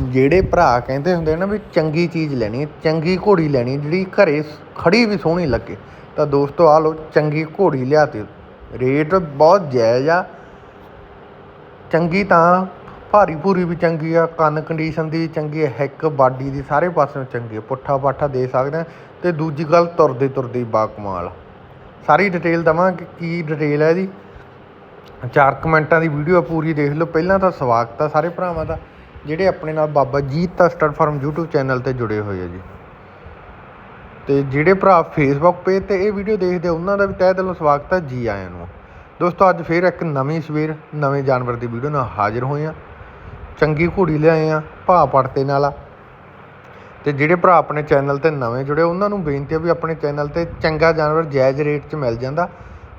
ਜਿਹੜੇ ਭਰਾ ਕਹਿੰਦੇ ਹੁੰਦੇ ਨਾ ਵੀ ਚੰਗੀ ਚੀਜ਼ ਲੈਣੀ ਹੈ, ਚੰਗੀ ਘੋੜੀ ਲੈਣੀ ਜਿਹੜੀ ਘਰੇ ਖੜੀ ਵੀ ਸੋਹਣੀ ਲੱਗੇ। ਤਾਂ ਦੋਸਤੋ ਆ ਲਓ, ਚੰਗੀ ਘੋੜੀ ਲਿਆ ਤੇ ਰੇਟ ਬਹੁਤ ਜਾਇਜ਼ ਆ। ਚੰਗੀ ਤਾਂ ਭਾਰੀ ਭੂਰੀ ਵੀ ਚੰਗੀ ਆ, ਕੰਨ ਕੰਡੀਸ਼ਨ ਦੀ ਚੰਗੀ ਆ, ਹਿੱਕ, ਬਾਡੀ ਦੀ ਸਾਰੇ ਪਾਸਿਓਂ ਚੰਗੀ ਆ, ਪੁੱਠਾ ਪਾਠਾ ਦੇ ਸਕਦੇ ਆ ਤੇ ਦੂਜੀ ਗੱਲ ਤੁਰਦੇ ਤੁਰਦੇ ਹੀ ਸਾਰੀ ਡਿਟੇਲ ਦਵਾਂਗੇ ਕੀ ਡਿਟੇਲ ਹੈ ਇਹਦੀ। ਚਾਰ ਮਿੰਟਾਂ ਦੀ ਵੀਡੀਓ ਪੂਰੀ ਦੇਖ ਲਓ। ਪਹਿਲਾਂ ਤਾਂ ਸਵਾਗਤ ਆ ਸਾਰੇ ਭਰਾਵਾਂ ਦਾ। ਜਿਹੜੇ ਆਪਣੇ ਨਾਲ ਬਾਬਾ ਜੀਤ ਦਾ ਸਟੱਡ ਫਾਰਮ YouTube ਚੈਨਲ ਤੇ ਜੁੜੇ ਹੋਏ ਆ ਜੀ। ਤੇ ਜਿਹੜੇ ਭਰਾ ਫੇਸਬੁੱਕ ਪੇਜ ਤੇ ਇਹ ਵੀਡੀਓ ਦੇਖਦੇ ਆ, ਉਹਨਾਂ ਦਾ ਵੀ ਤਹਿ ਦਿਲੋਂ ਸਵਾਗਤ ਹੈ ਜੀ ਆਇਆਂ ਨੂੰ। ਦੋਸਤੋ ਅੱਜ ਫੇਰ ਇੱਕ ਨਵੀਂ ਸਵੇਰ ਨਵੇਂ ਜਾਨਵਰ ਦੀ ਵੀਡੀਓ ਨਾਲ ਹਾਜ਼ਰ ਹੋਏ ਆ। ਚੰਗੀ ਘੋੜੀ ਲਿਆਏ ਆ ਭਾ ਪੜਤੇ ਨਾਲ ਆ। ਤੇ ਜਿਹੜੇ ਭਰਾ ਆਪਣੇ ਚੈਨਲ ਤੇ ਨਵੇਂ ਜੁੜੇ ਉਹਨਾਂ ਨੂੰ ਬੇਨਤੀ ਹੈ ਵੀ ਆਪਣੇ ਚੈਨਲ ਤੇ ਚੰਗਾ ਜਾਨਵਰ ਜਾਇਜ਼ ਰੇਟ 'ਚ ਮਿਲ ਜਾਂਦਾ।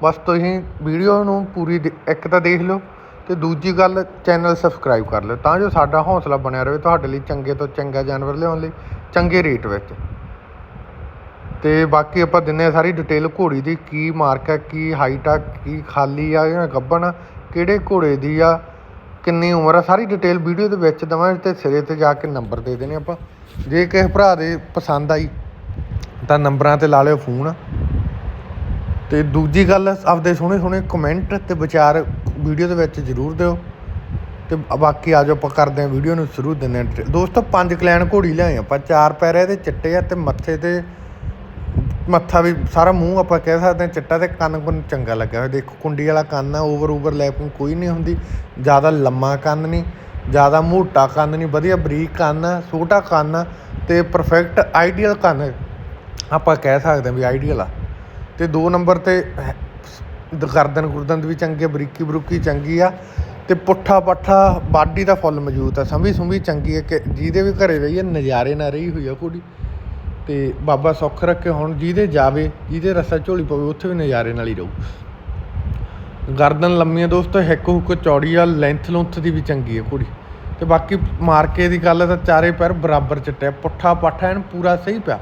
ਬਸ ਤੁਸੀਂ ਵੀਡੀਓ ਨੂੰ ਪੂਰੀ ਦੇ- ਇੱਕ ਤਾਂ ਦੇਖ ਲਓ ਤੇ ਦੂਜੀ ਗੱਲ ਚੈਨਲ ਸਬਸਕ੍ਰਾਈਬ ਕਰ ਲਿਓ, ਤਾਂ ਜੋ ਸਾਡਾ ਹੌਸਲਾ ਬਣਿਆ ਰਹੇ ਤੁਹਾਡੇ ਲਈ ਚੰਗੇ ਤੋਂ ਚੰਗਾ ਜਾਨਵਰ ਲਿਆਉਣ ਲਈ, ਚੰਗੇ ਰੇਟ ਵਿੱਚ। ਤੇ ਬਾਕੀ ਆਪਾਂ ਦਿੰਨੇ ਆ ਸਾਰੀ ਡਿਟੇਲ ਘੋੜੀ ਦੀ, ਕੀ ਮਾਰਕ ਹੈ, ਕੀ ਹਾਈਟ ਆ, ਕੀ ਖਾਲੀ ਆ, ਜਾਂ ਗੱਬਣ ਕਿਹੜੇ ਘੋੜੇ ਦੀ ਆ, ਕਿੰਨੀ ਉਮਰ ਆ, ਸਾਰੀ ਡਿਟੇਲ ਵੀਡੀਓ ਦੇ ਵਿੱਚ ਦਵਾਂਗੇ ਤੇ ਸਿਰੇ ਤੇ ਜਾ ਕੇ ਨੰਬਰ ਦੇ ਦੇਣੇ ਆਪਾਂ। ਜੇ ਕਿਸੇ ਭਰਾ ਦੇ ਪਸੰਦ ਆਈ, ਤਾਂ ਨੰਬਰਾਂ ਤੇ ਲਾ ਲਿਓ ਫੋਨ ਤੇ ਦੂਜੀ ਗੱਲ, ਆਪਦੇ ਸੋਹਣੇ ਸੋਹਣੇ ਕਮੈਂਟ ਤੇ ਵਿਚਾਰ ਵੀਡੀਓ ਦੇ ਵਿੱਚ ਜ਼ਰੂਰ ਦਿਓ ਤੇ ਬਾਕੀ ਆ ਜਾਓ, ਆਪਾਂ ਕਰਦੇ ਹਾਂ ਵੀਡੀਓ ਨੂੰ ਸ਼ੁਰੂ ਦਿੰਦੇ ਹਾਂ। ਡਿਟੇਲ। ਦੋਸਤੋ, ਪੰਜ ਕਲੈਣ ਘੋੜੀ ਲਿਆਏ ਆਪਾਂ, ਚਾਰ ਪੈਰ ਇਹਦੇ ਚਿੱਟੇ ਆ ਤੇ ਮੱਥੇ ਤੇ ਮੱਥਾ ਵੀ ਸਾਰਾ ਮੂੰਹ ਆਪਾਂ ਕਹਿ ਸਕਦੇ ਹਾਂ, ਚਿੱਟਾ ਤੇ ਕੰਨ ਕੁੰਨ ਚੰਗਾ ਲੱਗਿਆ ਹੋਇਆ। ਦੇਖੋ, ਕੁੰਡੀ ਵਾਲਾ ਕੰਨ ਆ, ਓਵਰ ਓਵਰ ਲੈਪਿੰਗ ਕੋਈ ਨਹੀਂ ਹੁੰਦੀ, ਜ਼ਿਆਦਾ ਲੰਮਾ ਕੰਨ ਨਹੀਂ, ਜ਼ਿਆਦਾ ਮੋਟਾ ਕੰਨ ਨਹੀਂ, ਵਧੀਆ ਬਰੀਕ ਕੰਨ ਆ, ਛੋਟਾ ਕੰਨ ਆ ਤੇ ਪਰਫੈਕਟ ਆਈਡੀਅਲ ਕੰਨ ਆਪਾਂ ਕਹਿ ਸਕਦੇ ਹਾਂ ਵੀ ਆਈਡੀਅਲ ਆ। ਤੇ ਦੋ ਨੰਬਰ ਤੇ ਹੈ- ਗਰਦਨ ਗੁਰਦਨ ਵੀ ਚੰਗੇ ਬਰੀਕੀ ਬਰੂਕੀ ਚੰਗੀ ਆ ਤੇ ਪੁੱਠਾ ਪੱਠਾ ਬਾਡੀ ਦਾ ਫੁੱਲ ਮੌਜੂਦ ਆ, ਸੰਭੀ ਸੁੰਭੀ ਚੰਗੀ ਹੈ ਕਿ ਜਿਹਦੇ ਵੀ ਘਰੇ ਰਹੀ ਹੈ ਨਜ਼ਾਰੇ ਨਾਲ ਰਹੀ ਹੋਈ ਆ ਕੁੜੀ। ਤੇ ਬਾਬਾ ਸੁੱਖ ਰੱਖੇ ਹੁਣ, ਜਿਹਦੇ ਜਾਵੇ, ਜਿਹਦੇ ਰਸਾ ਝੋਲੀ ਪਵੇ, ਉੱਥੇ ਵੀ ਨਜ਼ਾਰੇ ਨਾਲ ਹੀ ਰਹੂ। ਗਰਦਨ ਲੰਮੀ ਆ ਦੋਸਤੋ, ਹਿੱਕ ਹੁੱਕ ਚੌੜੀ ਆ ਲੈਂਥ ਲੁੰਥ ਦੀ ਵੀ ਚੰਗੀ ਆ ਕੁੜੀ। ਤੇ ਬਾਕੀ ਮਾਰਕੇ ਦੀ ਗੱਲ ਤਾਂ ਚਾਰੇ ਪੈਰ ਬਰਾਬਰ ਚਿੱਟਿਆ ਪੁੱਠਾ ਪਾਠਾ ਐਨ ਪੂਰਾ ਸਹੀ ਪਿਆ।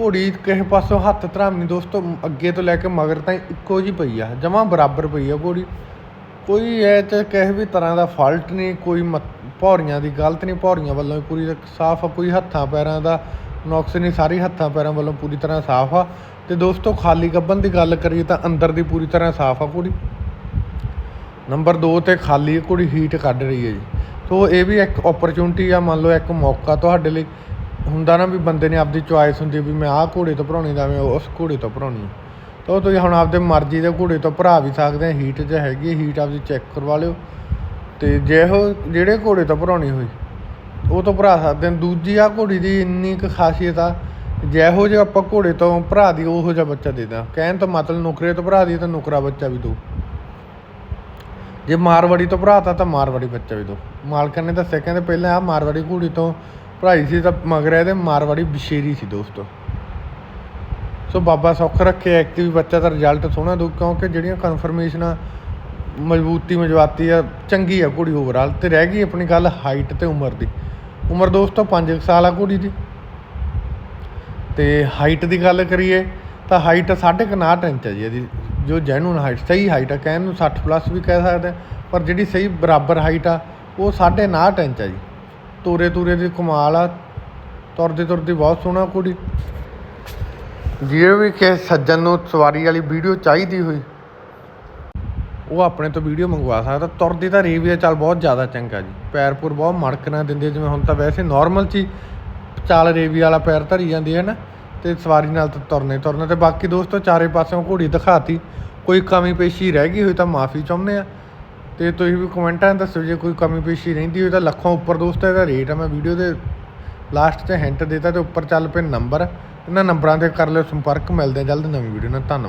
ਘੋੜੀ ਕਿਸੇ ਪਾਸੋਂ ਹੱਥ ਧਰਾਮੀ ਦੋਸਤੋ, ਅੱਗੇ ਤੋਂ ਲੈ ਕੇ ਮਗਰ ਤਾਈਂ ਇੱਕੋ ਜਿਹੀ ਪਈ ਆ, ਜਮਾਂ ਬਰਾਬਰ ਪਈ ਆ ਘੋੜੀ। ਕੋਈ ਇਹ ਚ ਕਿਸੇ ਵੀ ਤਰ੍ਹਾਂ ਦਾ ਫਾਲਟ ਨਹੀਂ ਕੋਈ ਮਤ- ਭੌਰੀਆਂ ਦੀ ਗਲਤ ਨਹੀਂ ਭੌਰੀਆਂ ਵੱਲੋਂ ਪੂਰੀ ਸਾਫ਼ ਆ, ਕੋਈ ਹੱਥਾਂ ਪੈਰਾਂ ਦਾ ਨੁਕਸ ਨਹੀਂ ਸਾਰੀ ਹੱਥਾਂ ਪੈਰਾਂ ਵੱਲੋਂ ਪੂਰੀ ਤਰ੍ਹਾਂ ਸਾਫ਼ ਆ। ਤੇ ਦੋਸਤੋ, ਖਾਲੀ ਗੱਬਨ ਦੀ ਗੱਲ ਕਰੀਏ ਤਾਂ ਅੰਦਰ ਦੀ ਪੂਰੀ ਤਰ੍ਹਾਂ ਸਾਫ਼ ਆ ਕੁੜੀ ਨੰਬਰ 2 ਤੇ ਖਾਲੀ ਕੁੜੀ ਹੀਟ ਕੱਢ ਰਹੀ ਹੈ ਜੀ। ਸੋ ਇਹ ਵੀ ਇੱਕ ਓਪਰਚੁਨਿਟੀ ਆ, ਮੰਨ ਲਓ ਇੱਕ ਮੌਕਾ ਤੁਹਾਡੇ ਲਈ। ਹੁੰਦਾ ਨਾ ਵੀ ਬੰਦੇ ਨੇ ਆਪਦੀ ਚੁਆਇਸ ਹੁੰਦੀ ਵੀ ਮੈਂ ਆਹ ਘੋੜੇ ਤੋਂ ਭਰਾਉਣੀ ਦਾ ਮੈਂ ਉਸ ਘੋੜੇ ਤੋਂ ਭਰਾਉਣੀ। ਤਾਂ ਉਹ ਤੁਸੀਂ ਹੁਣ ਆਪਦੇ ਮਰਜ਼ੀ ਦੇ ਘੋੜੇ ਤੋਂ ਭਰਾ ਵੀ ਸਕਦੇ ਆ ਹੀਟ 'ਚ ਹੈਗੀ ਹੀਟ ਆਪਦੀ ਚੈੱਕ ਕਰਵਾ ਲਿਓ। ਤੇ ਜੇ ਉਹ ਜਿਹੜੇ ਘੋੜੇ ਤੋਂ ਭਰਾਉਣੀ ਹੋਈ, ਉਹ ਤੋਂ ਭਰਾ ਸਕਦੇ ਆ। ਦੂਜੀ ਆ ਘੋੜੀ ਦੀ ਇੰਨੀ ਕੁ ਖਾਸੀਅਤ ਆ, ਜਿਹੋ ਜਿਹਾ ਆਪਾਂ ਘੋੜੇ ਤੋਂ ਭਰਾ ਦੀ, ਉਹੋ ਜਿਹਾ ਬੱਚਾ ਦੇ ਦਾਂ ਕਹਿਣ ਤੋਂ ਮਤਲਬ ਨੁਕਰੇ ਤੋਂ ਭਰਾ ਦੀ ਤਾਂ ਨੁਕਰਾ ਬੱਚਾ ਵੀ ਦੋ। ਜੇ ਮਾਰਵਾੜੀ ਤੋਂ ਭਰਾਤਾ ਤਾਂ ਮਾਰਵਾੜੀ ਬੱਚਾ ਵੀ ਦੋ। ਮਾਲਕਾਂ ਨੇ ਦੱਸਿਆ, ਕਹਿੰਦੇ ਪਹਿਲਾਂ ਆ ਮਾਰਵਾੜੀ ਘੋੜੀ ਤੋਂ ਭਰਾਈ ਸੀ ਤਾਂ ਮਗਰ ਇਹਦੇ ਮਾਰਵਾੜੀ ਬਸ਼ੇਰੀ ਸੀ ਦੋਸਤੋ। ਸੋ ਬਾਬਾ ਸੁੱਖ ਰੱਖੇ ਐਕਟਿਵ ਬੱਚਾ ਦਾ ਰਿਜ਼ਲਟ ਸੋਹਣਾ ਦੋ ਕਿਉਂਕਿ ਜਿਹੜੀਆਂ ਕਨਫਰਮੇਸ਼ਨਾਂ ਮਜ਼ਬੂਤੀ ਮਜਵਾਤੀ ਆ ਚੰਗੀ ਆ ਘੋੜੀ ਓਵਰਆਲ ਤੇ ਰਹਿ ਗਈ ਆਪਣੀ ਗੱਲ ਹਾਈਟ ਤੇ ਉਮਰ ਦੀ। ਉਮਰ ਦੋਸਤੋ 5 ਸਾਲ ਆ ਘੋੜੀ ਦੀ। ਤੇ ਹਾਈਟ ਦੀ ਗੱਲ ਕਰੀਏ ਤਾਂ ਹਾਈਟ 59 ਇੰਚ ਹੈ ਜੀ ਇਹਦੀ। ਜੋ ਜੈਨੂਨ ਹਾਈਟ ਸਹੀ ਹਾਈਟ ਆ ਕਹਿਣ ਨੂੰ 60 ਪਲੱਸ ਵੀ ਕਹਿ ਸਕਦੇ ਹਾਂ, ਪਰ ਜਿਹੜੀ ਸਹੀ ਬਰਾਬਰ ਹਾਈਟ ਆ ਉਹ 59 ਇੰਚ ਆ ਜੀ। ਤੋਰੇ ਤੂਰੇ ਦੀ ਕਮਾਲ ਆ। ਤੁਰਦੀ ਤੁਰਦੀ ਬਹੁਤ ਸੋਹਣਾ ਕੁੜੀ। ਜੇ ਵੀ ਕਿਸੇ ਸੱਜਣ ਨੂੰ ਸਵਾਰੀ ਵਾਲੀ ਵੀਡੀਓ ਚਾਹੀਦੀ ਹੋਈ, ਉਹ ਆਪਣੇ ਤੋਂ ਵੀਡੀਓ ਮੰਗਵਾ ਸਕਦਾ। ਤੁਰਦੀ ਤਾਂ ਰੇਵੀਆ ਚੱਲ ਬਹੁਤ ਜ਼ਿਆਦਾ ਚੰਗਾ ਜੀ। ਪੈਰਪੁਰ ਬਹੁਤ ਮੜਕ ਨਾ ਦਿੰਦੇ ਜਿਵੇਂ ਹੁਣ ਤਾਂ ਵੈਸੇ ਨਾਰਮਲ ਚ ਹੀ ਚਾਲ ਰੇਵੀ ਵਾਲਾ ਪੈਰ ਧਰੀ ਜਾਂਦੀ ਹੈ ਨਾ, ਤੇ ਸਵਾਰੀ ਨਾਲ ਤਾਂ ਤੁਰਨੇ ਤੁਰਨੇ ਤੇ ਬਾਕੀ ਦੋਸਤੋ ਚਾਰੇ ਪਾਸਿਓਂ ਘੋੜੀ ਦਿਖਾਤੀ। ਕੋਈ ਕਮੀ ਪੇਸ਼ੀ ਰਹਿ ਗਈ ਹੋਈ ਤਾਂ ਮਾਫੀ ਚਾਹੁੰਦੇ ਆ। ਤੇ ਤੁਸੀਂ ਵੀ ਕਮੈਂਟਾਂ 'ਚ ਦੱਸੋ ਜੇ ਕੋਈ ਕਮੀ ਪੇਸ਼ੀ ਰਹਿੰਦੀ ਹੋਵੇ ਤਾਂ ਲੱਖੋਂ ਉੱਪਰ ਦੋਸਤੋ ਇਹਦਾ ਰੇਟ ਆ, ਮੈਂ ਵੀਡੀਓ ਦੇ ਲਾਸਟ 'ਚ ਹਿੰਟ ਦਿੱਤਾ ਤੇ ਉੱਪਰ ਚੱਲ ਪਏ ਨੰਬਰ ਇਹਨਾਂ ਨੰਬਰਾਂ ਤੇ ਕਰ ਲਿਓ ਸੰਪਰਕ, ਮਿਲਦੇ ਆ ਜਲਦ ਨਵੀਂ ਵੀਡੀਓ ਨਾਲ, ਧੰਨਵਾਦ।